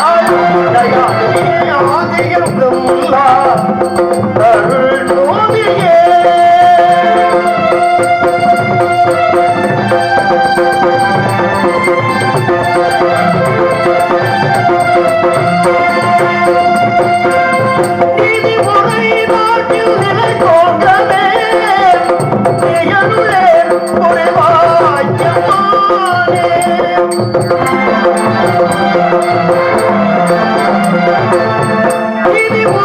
நாட்டில் நிலை தோன்றவே நீயருளே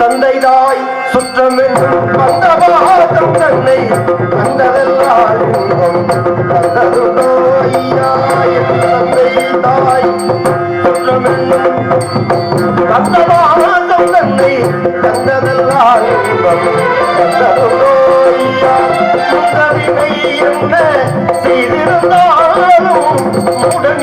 தந்தை தாய் சுற்றமென்றும் வந்தவாதம் தன்னை தந்ததெல்லாம் தந்தை தாய் தன்னை என்ன செய்திருந்தாலும் உடன்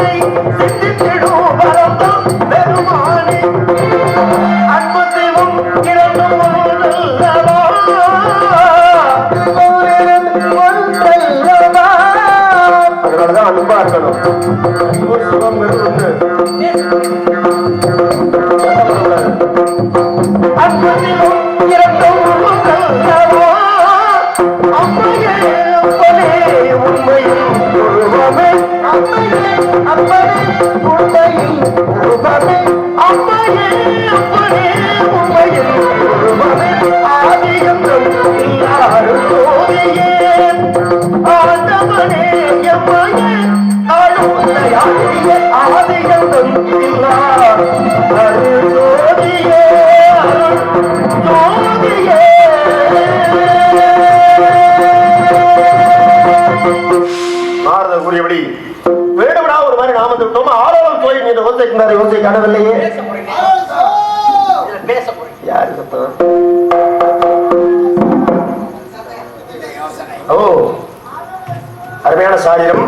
உன்னை சிந்தித்திடும் வரத்தம் பெருமாளி அன்பு தெய்வம் இரண்டும் அப்பனே உண்மையில் உருவமே. அம்மையே அப்பனே உண்மையில் உருவமே. ஆதி ஆண்டவனே எம்மையே கூறியபடி நீ யோசிக்கின்றார் யோசிக்க காணவில்லையே யாரு சத்தம் ஓ அருமையான சாரியம்